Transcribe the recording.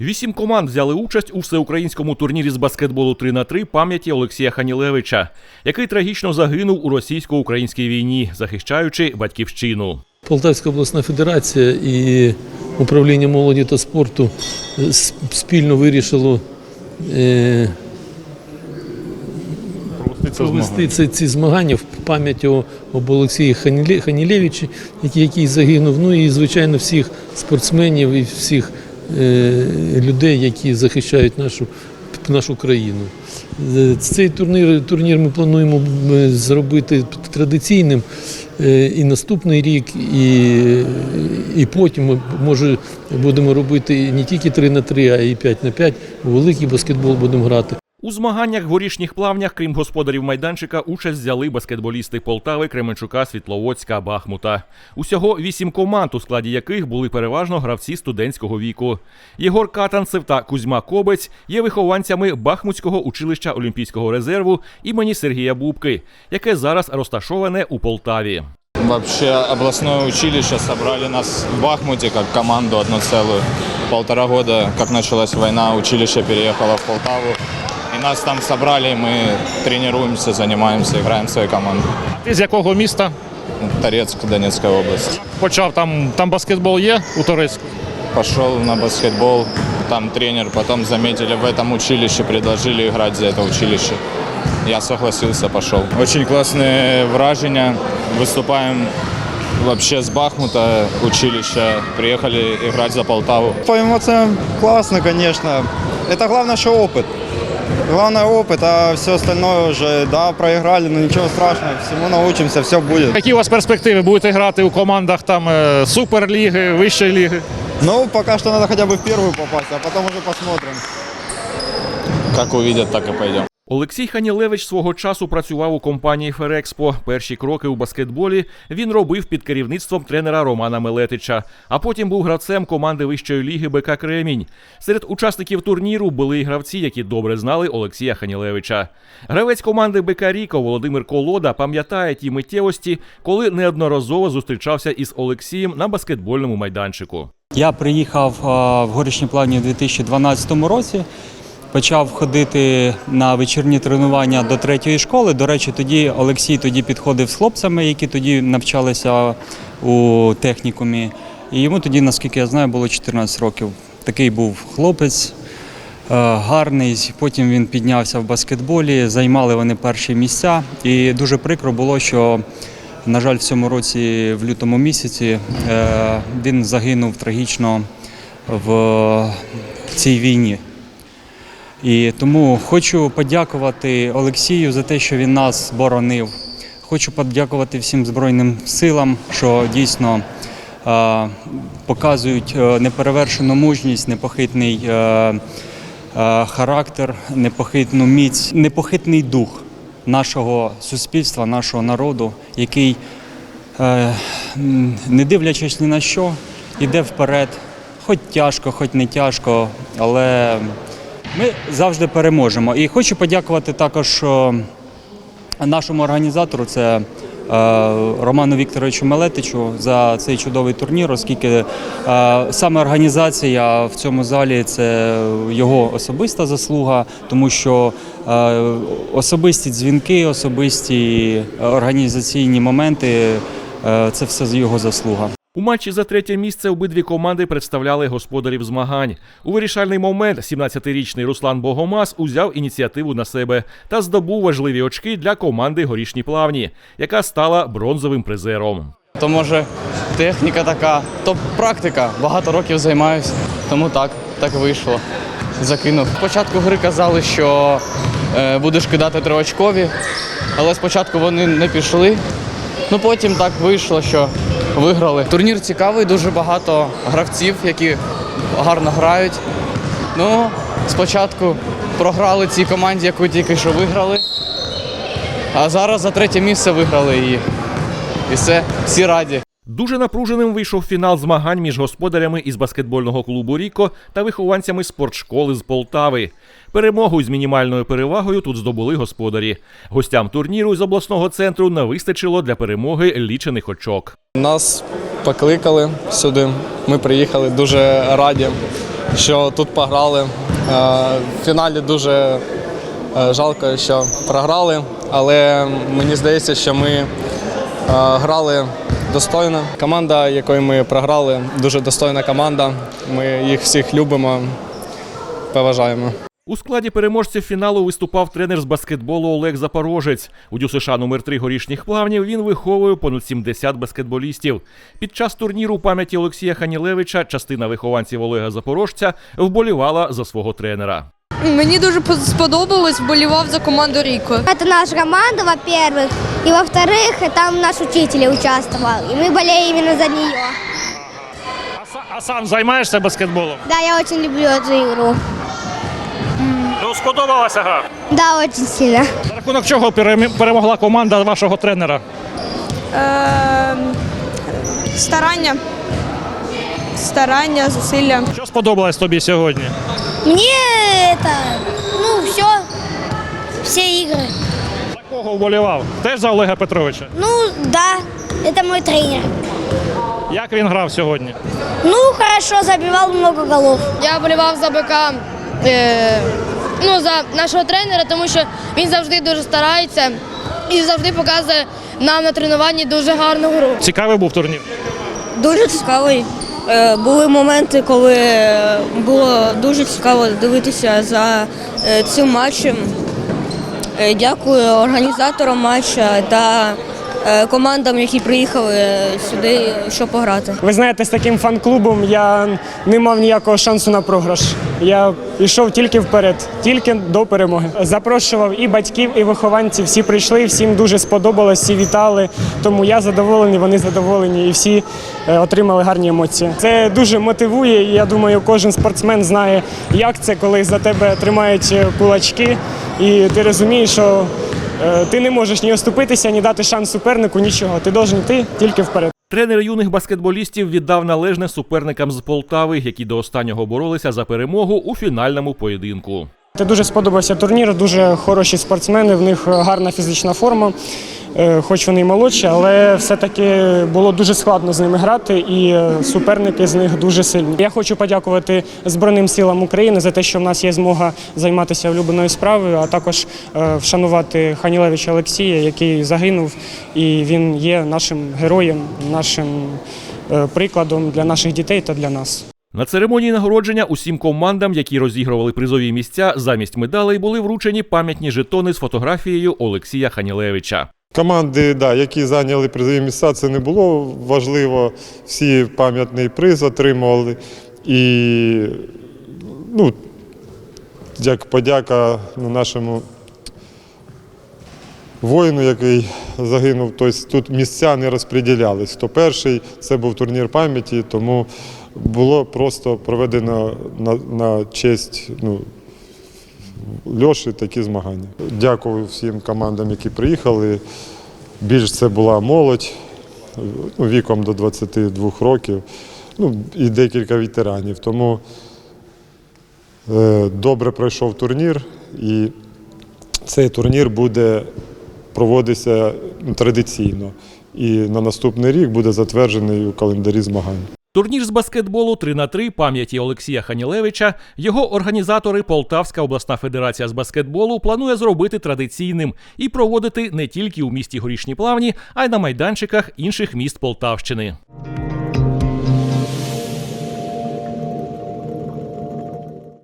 Вісім команд взяли участь у всеукраїнському турнірі з баскетболу 3 на 3 пам'яті Олексія Ханілевича, який трагічно загинув у російсько-українській війні, захищаючи батьківщину. Полтавська обласна федерація і управління молоді та спорту е, спільно вирішило е, провести ці, ці змагання в пам'ять об Олексії Ханіле- Ханілевичі, який, загинув. Ну і звичайно всіх спортсменів і всіх людей, які захищають нашу, нашу країну. Е, Цей турнір, турнір ми плануємо е, зробити традиційним е, і наступний рік, і, і потім ми може будемо робити не тільки 3 на 3, а і 5 на 5. У великий баскетбол будемо грати. У змаганнях в горішніх плавнях, крім господарів майданчика, участь взяли баскетболісти Полтави, Кременчука, Світловодська, Бахмута. Усього вісім команд, у складі яких були переважно гравці студентського віку. Єгор Катанцев та Кузьма Кобець є вихованцями Бахмутського училища Олімпійського резерву імені Сергія Бубки, яке зараз розташоване у Полтаві. Вообще областное училище собрали нас в Бахмуте как команду одну целую. Полтора года, как началась война, училище переехало в Полтаву. И нас там собрали, мы тренируемся, занимаемся, играем в свою команду. Ти з якого міста Торецк, Донецкая область. почав там, там баскетбол є у Торецьку? Пошел на баскетбол, там тренер, потом заметили в этом училище, предложили играть за это училище. Я согласился, пошел. Очень классные вражения. Выступаем вообще с Бахмута училища. Приехали играть за Полтаву. По эмоциям классно, конечно. Это главное, что опыт. Главное опыт, а все остальное уже, да, проиграли, но ничего страшного, всему научимся, все будет. Які у вас перспективи? Будете грати у командах там е, суперліги, вищої ліги? Ну, пока что надо хотя бы в первую попасть, а потом уже посмотрим. Как увидят, так и пойдем. Олексій Ханілевич свого часу працював у компанії Ферекспо. Перші кроки у баскетболі він робив під керівництвом тренера Романа Мелетича, а потім був гравцем команди вищої ліги БК Кремінь. Серед учасників турніру були і гравці, які добре знали Олексія Ханілевича. Гравець команди БК Ріко Володимир Колода пам'ятає ті миттєвості, коли неодноразово зустрічався із Олексієм на баскетбольному майданчику. Я приїхав е, в горішні плавні у 2012 році. Почав ходити на вечірні тренування до третьої школи. До речі, тоді Олексій тоді підходив з хлопцями, які тоді навчалися у технікумі. І йому тоді, наскільки я знаю, було 14 років. Такий був хлопець, е, гарний. Потім він піднявся в баскетболі, займали вони перші місця. І дуже прикро було, що, на жаль, в цьому році, в лютому місяці, е, він загинув трагічно в цій війні. І тому хочу подякувати Олексію за те, що він нас боронив. Хочу подякувати всім Збройним силам, що дійсно е, показують неперевершену мужність, непохитний е, е, характер, непохитну міць, непохитний дух нашого суспільства, нашого народу, який, е, не дивлячись ні на що, йде вперед. Хоч тяжко, хоч не тяжко, але ми завжди переможемо. І хочу подякувати також нашому організатору, це е, Роману Вікторовичу Мелетичу за цей чудовий турнір, оскільки е, саме організація в цьому залі це його особиста заслуга, тому що е, особисті дзвінки, особисті організаційні моменти це все його заслуга. У матчі за третє місце обидві команди представляли господарів змагань. У вирішальний момент 17-річний Руслан Богомаз узяв ініціативу на себе та здобув важливі очки для команди Горішні плавні, яка стала бронзовим призером. То може техніка така, то практика. Багато років займаюся, тому так, так вийшло. Закинув. Спочатку гри казали, що е, будеш кидати триочкові, але спочатку вони не пішли. Ну потім так вийшло, що виграли. Турнір цікавий, дуже багато гравців, які гарно грають. Ну, спочатку програли цій команді, яку тільки що виграли. А зараз за третє місце виграли її. І все, всі раді. Дуже напруженим вийшов фінал змагань між господарями із баскетбольного клубу Ріко та вихованцями спортшколи з Полтави. Перемогу з мінімальною перевагою тут здобули господарі. Гостям турніру з обласного центру не вистачило для перемоги лічених очок. Нас покликали сюди. Ми приїхали дуже раді. що тут пограли. Е, В фіналі дуже е, жалко, що програли, але мені здається, що ми е, грали достойно. Команда, якою ми програли, дуже достойна команда. Ми їх всіх любимо, поважаємо. У складі переможців фіналу виступав тренер з баскетболу Олег Запорожець. У ДЮСШ номер 3 горішніх плавнів він виховує понад 70 баскетболістів. Під час турніру пам'яті Олексія Ханілевича частина вихованців Олега Запорожця вболівала за свого тренера. Мені дуже пос- сподобалось, вболівав за команду Ріко. Это наша команда, во-первых. И во-вторых, там наш учитель участвовал. И мы болеем именно за нее. А, са- а сам займаєшся баскетболом? Да, я очень люблю эту игру. Ну, сподобалася гра. Да, очень сильно. За рахунок чого перем- перемогла команда вашого тренера? Старання. Старання, зусилля. Що сподобалось тобі сьогодні? Мне это, ну, все, все игры. За кого вболівав? Теж за Олега Петровича. Ну, да, это мой тренер. Як він грав сьогодні? Ну, хорошо, забивал много голов. Я вболівав за БК, е, ну, за нашого тренера, тому що він завжди дуже старається і завжди показує нам на тренуванні дуже гарну гру. Цікавий був турнір. Дуже цікавий. Е, Були моменти, коли було дуже цікаво дивитися за е, цим матчем. Е, Дякую організаторам матча та командам, які приїхали сюди, щоб пограти. Ви знаєте, з таким фан-клубом я не мав ніякого шансу на програш. Я йшов тільки вперед, тільки до перемоги. Запрошував і батьків, і вихованців. Всі прийшли, всім дуже сподобалось, всі вітали. Тому я задоволений, вони задоволені, і всі е, отримали гарні емоції. Це дуже мотивує. Я думаю, кожен спортсмен знає, як це, коли за тебе тримають е, кулачки, і ти розумієш, що е, ти не можеш ні оступитися, ні дати шанс супернику, нічого. Ти должен йти тільки вперед. Тренер юних баскетболістів віддав належне суперникам з Полтави, які до останнього боролися за перемогу у фінальному поєдинку. Це дуже сподобався турнір, дуже хороші спортсмени, в них гарна фізична форма, е, хоч вони й молодші, але все-таки було дуже складно з ними грати, і е, суперники з них дуже сильні. Я хочу подякувати Збройним силам України за те, що в нас є змога займатися улюбленою справою, а також е, вшанувати Ханілевича Олексія, який загинув, і він є нашим героєм, нашим е, прикладом для наших дітей та для нас. На церемонії нагородження усім командам, які розігрували призові місця, замість медалей були вручені пам'ятні жетони з фотографією Олексія Ханілевича. Команди, да, які зайняли призові місця, це не було важливо. Всі пам'ятний приз отримували. І ну, як подяка ну, нашому воїну, який загинув. Тобто тут місця не розподілялись. Хто перший, це був турнір пам'яті, тому було просто проведено на, на честь ну, Льоші такі змагання. Дякую всім командам, які приїхали. Більш це була молодь ну, віком до 22 років, ну і декілька ветеранів. Тому е, добре пройшов турнір, і цей турнір буде проводитися традиційно. І на наступний рік буде затверджений у календарі змагань. Турнір з баскетболу 3 на 3 пам'яті Олексія Ханілевича. Його організатори Полтавська обласна федерація з баскетболу планує зробити традиційним і проводити не тільки у місті Горішні Плавні, а й на майданчиках інших міст Полтавщини.